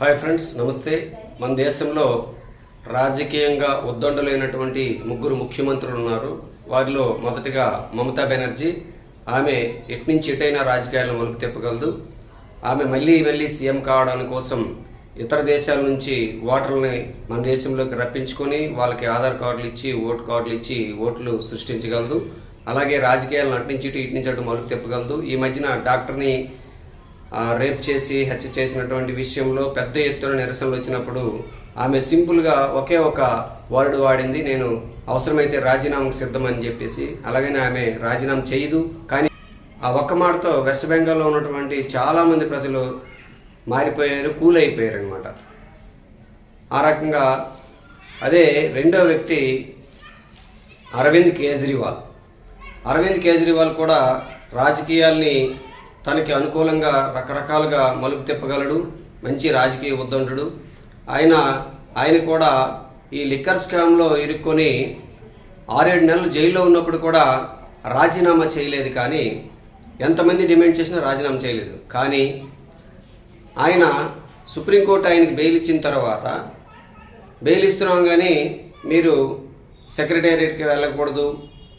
Hi friends నమస్తే. మన దేశంలో రాజకీయంగా ఉద్దండలైనటువంటి ముగ్గురు ముఖ్యమంత్రులు ఉన్నారు. వారిలో మొదటిగా మమతా బెనర్జీ. ఆమె ఎట్నుంచి ఎటైనా రాజకీయాలను మలుపు తిప్పగలదు. ఆమె మళ్ళీ మళ్ళీ సీఎం కావడానికి కోసం ఇతర దేశాల నుంచి ఓటర్లని మన దేశంలోకి రప్పించుకొని వాళ్ళకి ఆధార్ కార్డులు ఇచ్చి ఓటు కార్డులు ఇచ్చి ఓట్లు సృష్టించగలదు. అలాగే రాజకీయాలను అటు నుంచి ఇటు ఇటు నుంచి అటు మలుపు తిప్పగలదు. ఈ మధ్యన డాక్టర్ని రేప్ చేసి హత్య చేసినటువంటి విషయంలో పెద్ద ఎత్తున నిరసనలు వచ్చినప్పుడు ఆమె సింపుల్గా ఒకే ఒక వర్డ్ వాడింది నేను అవసరమైతే రాజీనామాకు సిద్ధమని చెప్పేసి అలాగనే ఆమె రాజీనామా చేయదు. కానీ ఆ ఒక్క మాటతో వెస్ట్ బెంగాల్లో ఉన్నటువంటి చాలామంది ప్రజలు మారిపోయారు కూల్ అయిపోయారు అనమాట ఆ రకంగా అదే రెండో వ్యక్తి అరవింద్ కేజ్రీవాల్. అరవింద్ కేజ్రీవాల్ కూడా రాజకీయాల్ని తనకి అనుకూలంగా రకరకాలుగా మలుపు తిప్పగలడు మంచి రాజకీయ ఉద్దండుడు ఆయన ఆయన కూడా ఈ లిక్కర్ స్కామ్లో ఇరుక్కొని ఆరేడు నెలలు జైల్లో ఉన్నప్పుడు కూడా రాజీనామా చేయలేదు కానీ ఎంతమంది డిమాండ్ చేసినా రాజీనామా చేయలేదు. కానీ ఆయన సుప్రీంకోర్టు ఆయనకి బెయిల్ ఇచ్చిన తర్వాత బెయిల్ ఇస్తున్నాం కానీ మీరు సెక్రటేరియట్కి వెళ్ళకూడదు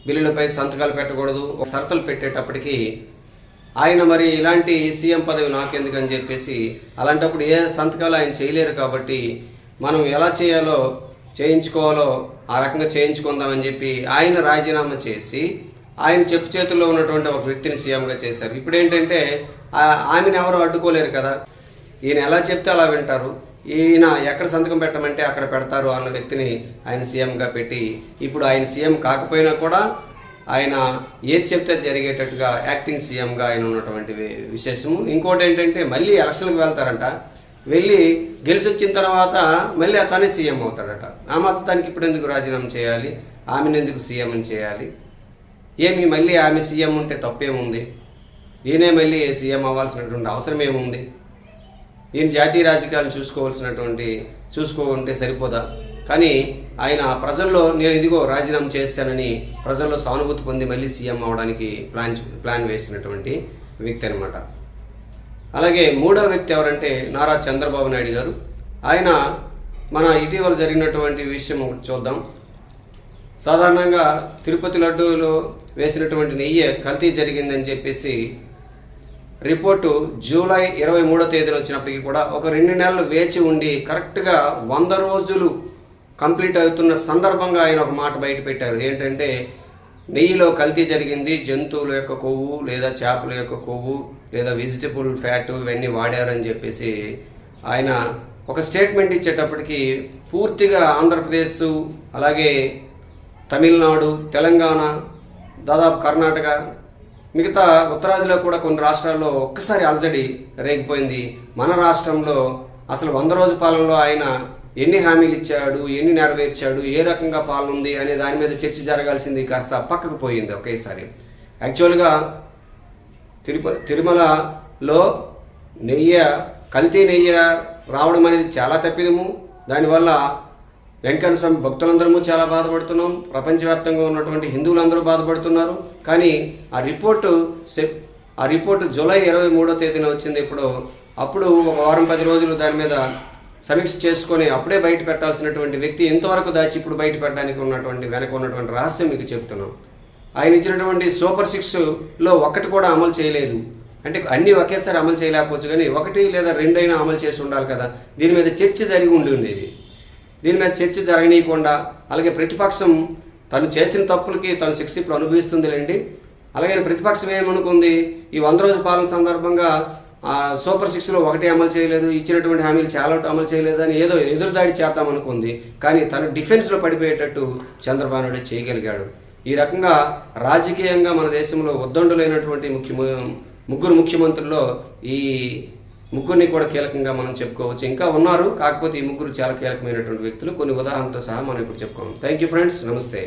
బిల్లులపై సంతకాలు పెట్టకూడదు షరతులు పెట్టేటప్పటికి ఆయన మరి ఇలాంటి సీఎం పదవి నాకెందుకని చెప్పేసి అలాంటప్పుడు ఏ సంతకాలు ఆయన చేయలేరు కాబట్టి మనం ఎలా చేయాలో చేయించుకోవాలో ఆ రకంగా చేయించుకుందామని చెప్పి ఆయన రాజీనామా చేసి ఆయన చెప్పు చేతుల్లో ఉన్నటువంటి ఒక వ్యక్తిని సీఎంగా చేశారు. ఇప్పుడు ఏంటంటే ఆ- ఆమెను ఎవరు అడ్డుకోలేరు కదా. ఈయన ఎలా చెప్తే అలా వింటారు. ఈయన ఎక్కడ సంతకం పెట్టమంటే అక్కడ పెడతారు అన్న వ్యక్తిని ఆయన సీఎంగా పెట్టి ఇప్పుడు ఆయన సీఎం కాకపోయినా కూడా ఆయన ఏది చెప్తే జరిగేటట్టుగా యాక్టింగ్ సీఎంగా ఆయన ఉన్నటువంటి విశేషము. ఇంకోటి ఏంటంటే మళ్ళీ ఎలక్షన్కి వెళ్తారంట. వెళ్ళి గెలిచి వచ్చిన తర్వాత మళ్ళీ అతనే సీఎం అవుతాడట. ఆ మొత్తానికి ఇప్పుడు ఎందుకు రాజీనామా చేయాలి? ఆమెను ఎందుకు సీఎం చేయాలి? ఏమి మళ్ళీ ఆమె సీఎం ఉంటే తప్పేముంది? ఈయనే మళ్ళీ సీఎం అవ్వాల్సినటువంటి అవసరం ఏముంది ఈయన జాతీయ రాజకీయాలు చూసుకోవాల్సినటువంటి చూసుకో ఉంటే సరిపోదా? కానీ ఆయన ప్రజల్లో నేను ఇదిగో రాజీనామా చేశానని ప్రజల్లో సానుభూతి పొంది మళ్ళీ సీఎం అవడానికి ప్లాన్ ప్లాన్ వేసినటువంటి వ్యక్తి అనమాట అలాగే మూడో వ్యక్తి ఎవరంటే నారా చంద్రబాబు నాయుడు గారు. ఆయన మన ఇటీవల జరిగినటువంటి విషయం ఒకటి చూద్దాం. సాధారణంగా తిరుపతి లడ్డూలో వేసినటువంటి నెయ్యి కల్తీ జరిగిందని చెప్పేసి రిపోర్టు జూలై ఇరవై మూడో తేదీన వచ్చినప్పటికీ కూడా ఒక రెండు నెలలు వేచి ఉండి కరెక్ట్గా వంద రోజులు కంప్లీట్ అవుతున్న సందర్భంగా ఆయన ఒక మాట బయటపెట్టారు ఏంటంటే నెయ్యిలో కల్తీ జరిగింది జంతువుల యొక్క కొవ్వు లేదా చేపల యొక్క కొవ్వు లేదా వెజిటబుల్ ఫ్యాట్ ఇవన్నీ వాడారని చెప్పేసి ఆయన ఒక స్టేట్మెంట్ ఇచ్చేటప్పటికి పూర్తిగా ఆంధ్రప్రదేశ్ అలాగే తమిళనాడు తెలంగాణ దాదాపు కర్ణాటక మిగతా ఉత్తరాదిలో కూడా కొన్ని రాష్ట్రాల్లో ఒక్కసారి అలజడి రేగిపోయింది. మన రాష్ట్రంలో అసలు వంద రోజు పాలనలో ఆయన ఎన్ని హామీలు ఇచ్చాడు ఎన్ని నెరవేర్చాడు ఏ రకంగా పాలన ఉంది అనే దాని మీద చర్చ జరగాల్సింది కాస్త పక్కకు పోయింది ఒకేసారి. యాక్చువల్గా తిరుప తిరుమలలో నెయ్యి కల్తీ నెయ్యి రావడం అనేది చాలా తప్పిదము. దానివల్ల వెంకట స్వామి భక్తులందరము చాలా బాధపడుతున్నాం. ప్రపంచవ్యాప్తంగా ఉన్నటువంటి హిందువులందరూ బాధపడుతున్నారు. కానీ ఆ రిపోర్టు సెప్ ఆ రిపోర్టు జూలై ఇరవై మూడో తేదీన వచ్చింది ఇప్పుడు. అప్పుడు ఒక వారం పది రోజులు దాని మీద సమీక్ష చేసుకొని అప్పుడే బయట పెట్టాల్సినటువంటి వ్యక్తి ఎంతవరకు దాచి ఇప్పుడు బయట పెట్టడానికి ఉన్నటువంటి వెనక ఉన్నటువంటి రహస్యం మీకు చెప్తున్నాం ఆయన ఇచ్చినటువంటి సూపర్ సిక్స్లో ఒకటి కూడా అమలు చేయలేదు. అంటే అన్నీ ఒకేసారి అమలు చేయలేకపోవచ్చు కానీ ఒకటి లేదా రెండైనా అమలు చేసి ఉండాలి కదా. దీని మీద చర్చ జరిగి ఉండి ఉండేది. దీని మీద చర్చ జరగనీయకుండా అలాగే ప్రతిపక్షం తను చేసిన తప్పులకి తను శిక్ష ఇప్పుడు అనుభవిస్తుందిలేండి. అలాగే ప్రతిపక్షం ఏమనుకుంది? ఈ వంద రోజు పాలన సందర్భంగా సూపర్ సిక్స్లో ఒకటి అమలు చేయలేదు ఇచ్చినటువంటి హామీలు చాలా అమలు చేయలేదు అని ఏదో ఎదురుదాడి చేద్దామనుకుంది కానీ తను డిఫెన్స్లో పడిపోయేటట్టు చంద్రబాబు నాయుడు చేయగలిగాడు. ఈ రకంగా రాజకీయంగా మన దేశంలో ఉద్దండులైనటువంటి ముఖ్య ముగ్గురు ముఖ్యమంత్రుల్లో ఈ ముగ్గురిని కూడా కీలకంగా మనం చెప్పుకోవచ్చు. ఇంకా ఉన్నారు కాకపోతే ఈ ముగ్గురు చాలా కీలకమైనటువంటి వ్యక్తులు. కొన్ని ఉదాహరణతో సహా మనం ఇప్పుడు చెప్పుకోవాలి. థ్యాంక్ యూ ఫ్రెండ్స్ నమస్తే.